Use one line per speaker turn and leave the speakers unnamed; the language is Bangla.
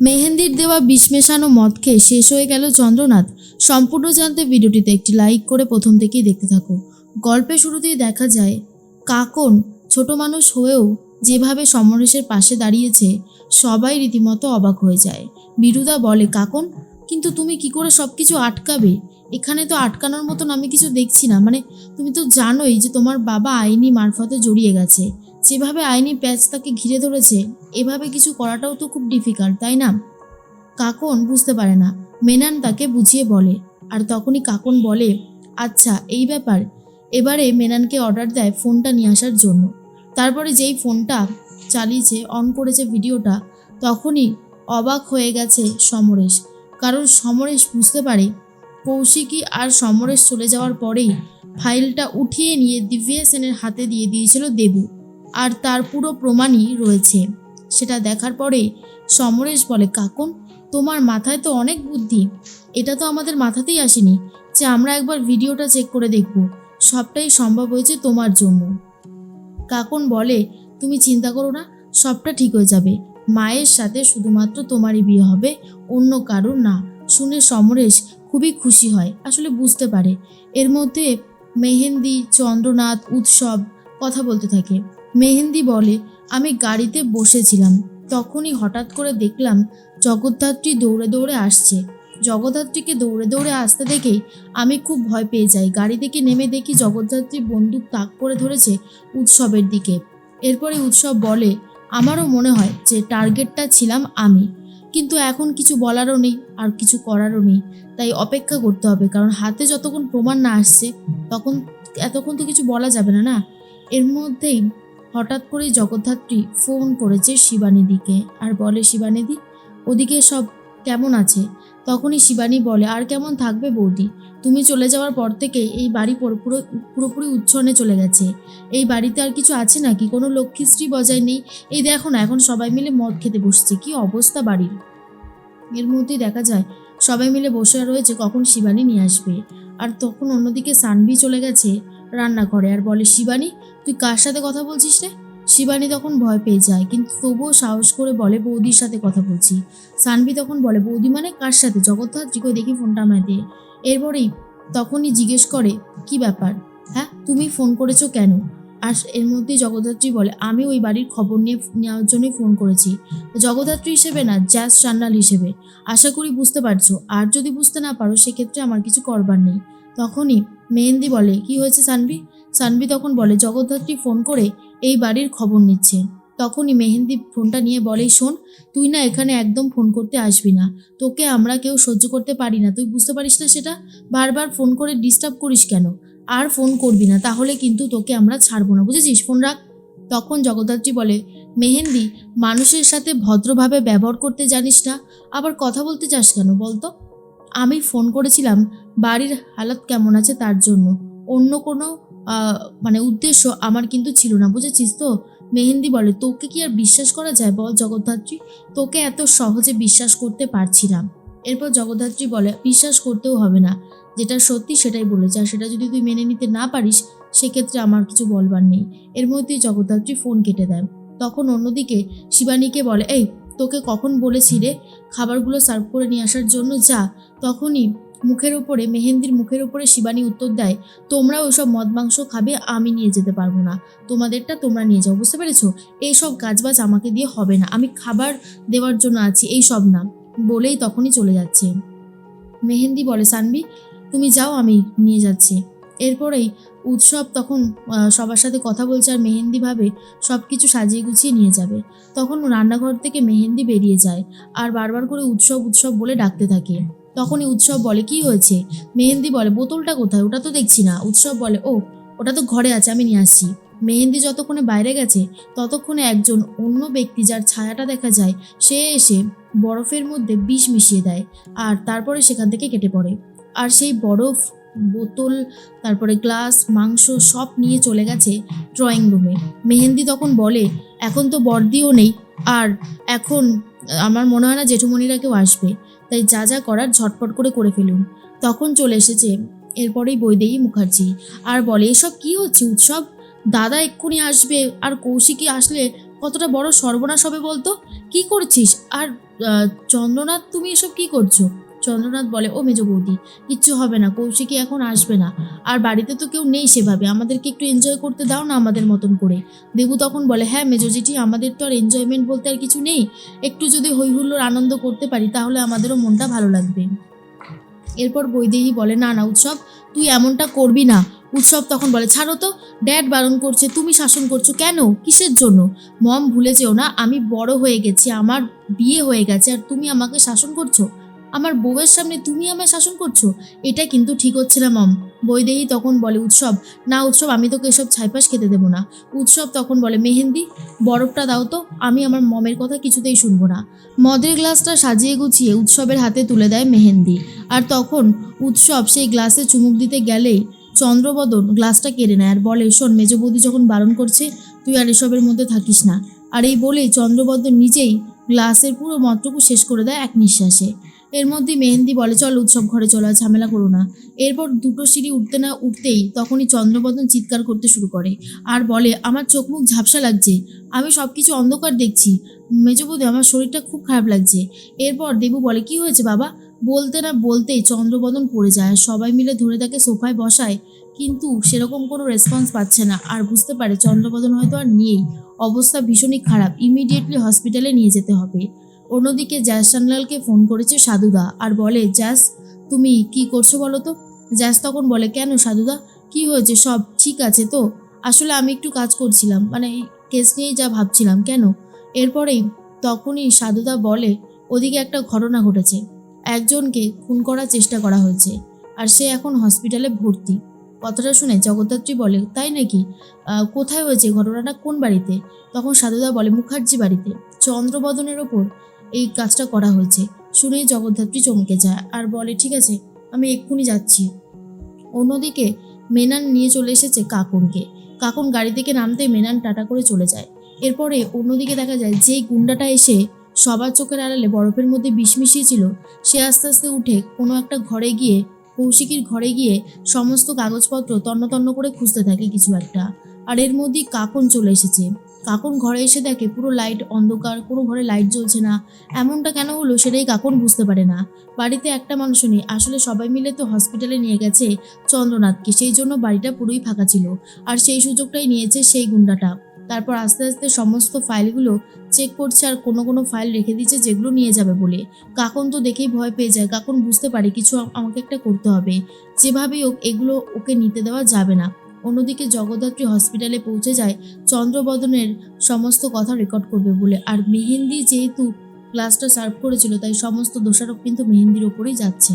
মেহেন্দির দেওয়া বিষ মেশানো মদ খেয়ে শেষ হয়ে গেল চন্দ্রনাথ। সম্পূর্ণ জানতে ভিডিওটিতে একটি লাইক করে প্রথম থেকেই দেখতে থাকো। গল্পের শুরুতেই দেখা যায়, কাকন ছোট মানুষ হয়েও যেভাবে সমরেশের পাশে দাঁড়িয়েছে, সবাই রীতিমতো অবাক হয়ে যায়। বিরুদা বলে, কাকন, কিন্তু তুমি কি করে সব কিছু আটকাবে? এখানে তো আটকানোর মতন আমি কিছু দেখছি না। মানে তুমি তো জানোই যে তোমার বাবা আইনি মারফতে জড়িয়ে গেছে। যেভাবে আইনি প্যাচ তাকে ঘিরে ধরেছে, এভাবে কিছু করাটাও তো খুব ডিফিকাল্ট তাই না? কাকন বুঝতে পারে না। মেনান তাকে বুঝিয়ে বলে, আর তখনই কাকন বলে আচ্ছা এই ব্যাপার। এবারে মেনানকে অর্ডার দেয় ফোনটা নিয়ে আসার জন্য। তারপরে যেই ফোনটা চালিয়েছে অন করেছে ভিডিওটা, তখনই অবাক হয়ে গেছে সমরেশ। কারণ সমরেশ বুঝতে পারে, কৌশিকী আর সমরেশ চলে যাওয়ার পরেই ফাইলটা উঠিয়ে নিয়ে দিব্যা সেনের হাতে দিয়ে দিয়েছিল দেবু। আর তার পুরো প্রমাণই রয়েছে। সেটা দেখার পরে সমরেশ বলে কাকন তোমার মাথায় তো অনেক বুদ্ধি। এটা তো আমাদের মাথাতেই আসেনি যে আমরা একবার ভিডিওটা চেক করে দেখব। সবটাই সম্ভব হয়েছে তোমার জন্য। কাকন বলে, তুমি চিন্তা করো না, সবটা ঠিক হয়ে যাবে। মায়ের সাথে শুধুমাত্র তোমারই বিয়ে হবে, অন্য কারোর না। শুনে সমরেশ খুবই খুশি হয়, আসলে বুঝতে পারে। এর মধ্যে মেহেন্দি, চন্দ্রনাথ, উৎসব কথা বলতে থাকে। মেহেন্দি বলে, আমি গাড়িতে বসেছিলাম। তখনই হঠাৎ করে দেখলাম জগদ্ধাত্রী দৌড়ে দৌড়ে আসছে। জগদ্ধাত্রীকে দৌড়ে দৌড়ে আসতে দেখেই আমি খুব ভয় পেয়ে যাই। গাড়ি থেকে নেমে দেখি জগদ্ধাত্রী বন্দুক তাক করে ধরেছে উৎসবের দিকে। এরপরে উৎসব বলে, আমারও মনে হয় যে টার্গেটটা ছিলাম আমি। কিন্তু এখন কিছু বলারও নেই আর কিছু করারও নেই। তাই অপেক্ষা করতে হবে, কারণ হাতে যতক্ষণ প্রমাণ না আসছে, তখন, এতক্ষণ তো কিছু বলা যাবে না না? এর মধ্যেই হঠাৎ করেই জগদ্ধাত্রী ফোন করেছে শিবানীদিকে আর বলে, শিবানীদি, ওদিকে সব কেমন আছে? তখনই শিবানী বলে, আর কেমন থাকবে বৌদি? তুমি চলে যাওয়ার পর থেকে এই বাড়ি পুরো পুরো- পুরোপুরি উচ্ছনে চলে গেছে। এই বাড়িতে আর কিছু আছে নাকি? কোনো লক্ষ্মীশ্রী বজায় নেই। এই দেখো না, এখন সবাই মিলে মদ খেতে বসছে। কি অবস্থা বাড়ির? এর মধ্যেই দেখা যায়, সবাই মিলে বসে রয়েছে, কখন শিবানী নিয়ে আসবে। আর তখন অন্যদিকে সানভি চলে গেছে রান্না করে আর বলে, শিবানী তুই কার সাথে কথা বলছিস রে? শিবানী তখন ভয় পেয়ে যায়, কিন্তু তবুও সাহস করে বলে, বৌদির সাথে কথা বলছি। সানভি তখন বলে, বৌদি মানে কার সাথে? জগদ্ধাত্রীকে দেখি ফোনটা আমায় দিয়ে এরপরেই তখনই জিজ্ঞেস করে, কি ব্যাপার? হ্যাঁ তুমি ফোন করেছ কেন? আর এর মধ্যেই জগদ্ধাত্রী বলে, আমি ওই বাড়ির খবর নিয়ে, নেওয়ার জন্যই ফোন করেছি। জগদ্ধাত্রী হিসেবে না জ্যাজ চান্নাল হিসেবে। আশা করি বুঝতে পারছ। আর যদি বুঝতে না পারো, সেক্ষেত্রে আমার কিছু করবার নেই। তখনই মেহেন্দি বলে, কি হয়েছে সানভি? সানভি তখন বলে, জগদ্ধাত্রী ফোন করে এই বাড়ির খবর নিচ্ছে। তখনই মেহেন্দি ফোনটা নিয়ে বলে, শোন, তুই না এখানে একদম ফোন করতে আসবি না। তোকে আমরা কেউ সহ্য করতে পারি না। তুই বুঝতে পারিস না সেটা? বারবার ফোন করে ডিস্টার্ব করিস কেন? আর ফোন করবি না, তাহলে কিন্তু তোকে আমরা ছাড়বো না। বুঝেছিস? ফোন রাখ। তখন জগদ্ধাত্রী বলে, মেহেন্দি, মানুষের সাথে ভদ্রভাবে ব্যবহার করতে জানিস না, আবার কথা বলতে চাস কেন বলতো? আমি ফোন করেছিলাম, বাড়ির হালাত কেমন আছে তার জন্য। অন্য কোনো মানে উদ্দেশ্য আমার কিন্তু ছিল না, বুঝেছিস তো? মেহেন্দি বলে, তোকে কি আর বিশ্বাস করা যায় বল জগদ্ধাত্রী? তোকে এত সহজে বিশ্বাস করতে পারছি না। এরপর জগদ্ধাত্রী বলে, বিশ্বাস করতেও হবে না। যেটা সত্যি সেটাই বলেছে, আর সেটা যদি তুই মেনে নিতে না পারিস, সেক্ষেত্রে আমার কিছু বলবার নেই। এর মধ্যেই জগদ্ধাত্রী ফোন কেটে দেয়। তখন অন্যদিকে শিবানীকে বলে, এই, তোকে কখন বলেছি রে? খাবারগুলো সার্ভ করে নিয়ে আসার জন্য যা। তখনই মুখের ওপরে মেহেন্দির মুখের ওপরে শিবানী উত্তর দেয়, তোমরা ওইসব মদ মাংস খাবে, আমি নিয়ে যেতে পারব না। তোমাদেরটা তোমরা নিয়ে যাও, বুঝতে পেরেছ? এইসব কাজবাজ আমাকে দিয়ে হবে না। আমি খাবার দেওয়ার জন্য আছি এই সব না। বলেই তখনই চলে যাচ্ছে। মেহেন্দি বলে, সানবি, তুমি যাও, আমি নিয়ে যাচ্ছি। এরপরেই উৎসব তখন সবার সাথে কথা বলছে আর মেহেন্দি ভাবে সব কিছু সাজিয়ে গুছিয়ে নিয়ে যাবে। তখন রান্নাঘর থেকে মেহেন্দি বেরিয়ে যায় আর বারবার করে উৎসব উৎসব বলে ডাকতে থাকে। তখনই উৎসব বলে, কি হয়েছে? মেহেন্দি বলে, বোতলটা কোথায়? ওটা তো দেখছি না। উৎসব বলে, ও, ওটা তো ঘরে আছে, আমি নিয়ে আসছি। মেহেন্দি যতক্ষণে বাইরে গেছে, ততক্ষণে একজন অন্য ব্যক্তি যার ছায়াটা দেখা যায়, সে এসে বরফের মধ্যে বিষ মিশিয়ে দেয় আর তারপরে সেখান থেকে কেটে পড়ে। আর সেই বরফ, বোতল, তারপরে গ্লাস, মাংস সব নিয়ে চলে গেছে ড্রয়িং রুমে। মেহেন্দি তখন বলে, এখন তো বর্দিও নেই। আর এখন আমার মনে হয় না জেঠুমণিরা কেউ আসবে। তাই যা যা করার ঝটপট করে করে ফেলুন। তখন চলে এসেছে এরপরেই বৈদেহী মুখার্জি। আর বলে, এসব কি হচ্ছে উৎসব? দাদা এক্ষুনি আসবে, আর কৌশিকী আসলে কতটা বড় সর্বনাশ হবে বলতো? কি করছিস? আর চন্দ্রনাথ, তুমি এসব কি করছ? চন্দ্রনাথ বলে, ও মেজ বৌদি, কিচ্ছু হবে না, কৌশিকী এখন আসবে না। আর বাড়িতে তো কেউ নেই সেভাবে, আমাদেরকে একটু এনজয় করতে দাও না আমাদের মতন করে। দেবু তখন বলে হ্যাঁ মেজো জেঠি, আমাদের তো আর এনজয়মেন্ট বলতে আর কিছু নেই। একটু যদি হই হুল্লোড় আনন্দ করতে পারি, তাহলে আমাদেরও মনটা ভালো লাগবে। এরপর বৈদেহী বলে, না না, উৎসব, তুই এমনটা করবি না। উৎসব তখন বলে, ছাড়ো তো, ড্যাড বারণ করছে, তুমি শাসন করছ কেন? কিসের জন্য? মম, ভুলে যেও না, আমি বড় হয়ে গেছি, আমার বিয়ে হয়ে গেছে, আর তুমি আমাকে শাসন করছ? আমার বউয়ের সামনে তুমি আমায় শাসন করছ? এটা কিন্তু ঠিক হচ্ছে না, মম। বৈদেহী তখন বলে, উৎসব। না, উৎসব, আমি তোকে এসব ছাইপাস খেতে দেবো না। উৎসব তখন বলে, মেহেন্দি, বরফটা দাও তো, আমি আমার মমের কথা কিছুতেই শুনব না। মদের গ্লাসটা সাজিয়ে গুছিয়ে উৎসবের হাতে তুলে দেয় মেহেন্দি। আর তখন উৎসব সেই গ্লাসে চুমুক দিতে গেলেই চন্দ্রবদন গ্লাসটা কেড়ে নেয় আর বলে, শোন মেজ বৌদি যখন বারণ করছে, তুই আর এসবের মধ্যে থাকিস না। আর এই বলেই চন্দ্রবদন নিজেই গ্লাসের পুরো মদটুকু শেষ করে দেয় এক নিঃশ্বাসে। এর মধ্যে মেহেন্দি বলে, চল উৎসব ঘরে, চলো ঝামেলা করো না। এরপর দুটো সিঁড়ি উঠতে না উঠতেই তখনই চন্দ্রবদন চিৎকার করতে শুরু করে আর বলে, আমার চোখ মুখ ঝাপসা লাগছে, আমি সব কিছু অন্ধকার দেখছি। মেজবৌদি, আমার শরীরটা খুব খারাপ লাগছে। এরপর দেবু বলে, কি হয়েছে বাবা? বলতে না বলতেই চন্দ্রবদন পড়ে যায় সবাই মিলে ধরে তাকে সোফায় বসায়। কিন্তু সেরকম কোনো রেসপন্স পাচ্ছে না আর বুঝতে পারে চন্দ্রবদন হয়তো আর নেই। অবস্থা ভীষণই খারাপ। ইমিডিয়েটলি হসপিটালে নিয়ে যেতে হবে। অন্যদিকে জ্যাস সানলালকে ফোন করেছে সাধুদা আর বলে জ্যাস তুমি কি করছ বলো তো? জ্যাস তখন বলে, কেন সাধুদা? কি হয়েছে? সব ঠিক আছে তো? আসলে আমি একটু কাজ করছিলাম মানে এই কেস নিয়েই যা ভাবছিলাম, কেন? এরপরেই তখনই সাধুদা বলে, ওদিকে একটা ঘটনা ঘটেছে। একজনকে খুন করার চেষ্টা করা হয়েছে আর সে এখন হসপিটালে ভর্তি। কথাটা শুনে জগদ্ধাত্রী বলে, তাই নাকি? কোথায় হয়েছে ঘটনাটা? কোন বাড়িতে? তখন সাধুদা বলে, মুখার্জি বাড়িতে। চন্দ্রবদনের ওপর এই কাজটা করা হয়েছে। শুনেই জগদ্ধাত্রী চমকে যায় আর বলে, ঠিক আছে, আমি এক্ষুনি যাচ্ছি। অন্যদিকে মেনান নিয়ে চলে এসেছে কাকুনকে। কাকুন গাড়ি থেকে নামতে মেনান টাটা করে চলে যায়। এরপরে অন্যদিকে দেখা যায়, যেই গুন্ডাটা এসে সবার চোখের আড়ালে বরফের মধ্যে বিষ মিশিয়েছিল, সে আস্তে আস্তে উঠে কোনো একটা ঘরে গিয়ে, কৌশিকীর ঘরে গিয়ে সমস্ত কাগজপত্র তন্ন তন্ন করে খুঁজতে থাকে কিছু একটা। আর এর মধ্যেই কাকন চলে এসেছে। কাকন ঘরে এসে দেখে পুরো লাইট অন্ধকার, কোনো ঘরে লাইট জ্বলছে না। এমনটা কেন হলো সেটাই কাকুন বুঝতে পারে না। বাড়িতে একটা মানুষও নেই। আসলে সবাই মিলে তো হসপিটালে নিয়ে গেছে চন্দ্রনাথকে। সেই জন্য বাড়িটা পুরোই ফাঁকা ছিল। আর সেই সুযোগটাই নিয়েছে সেই গুন্ডাটা। তারপর আস্তে আস্তে সমস্ত ফাইলগুলো চেক করছে আর কোনো কোনো ফাইল রেখে দিচ্ছে যেগুলো নিয়ে যাবে বলে। কাকন তো দেখেই ভয় পেয়ে যায়। কাকন বুঝতে পারে কিছু আমাকে একটা করতে হবে। যেভাবেই এগুলো ওকে নিতে দেওয়া যাবে না। অন্যদিকে জগদ্ধাত্রী হসপিটালে পৌঁছে যায়, চন্দ্রবদনের সমস্ত কথা রেকর্ড করবে বলে। আর মেহেন্দি যেহেতু ক্লাসটা সার্ভ করেছিল, তাই সমস্ত দোষারোপ কিন্তু মেহেন্দির ওপরেই যাচ্ছে।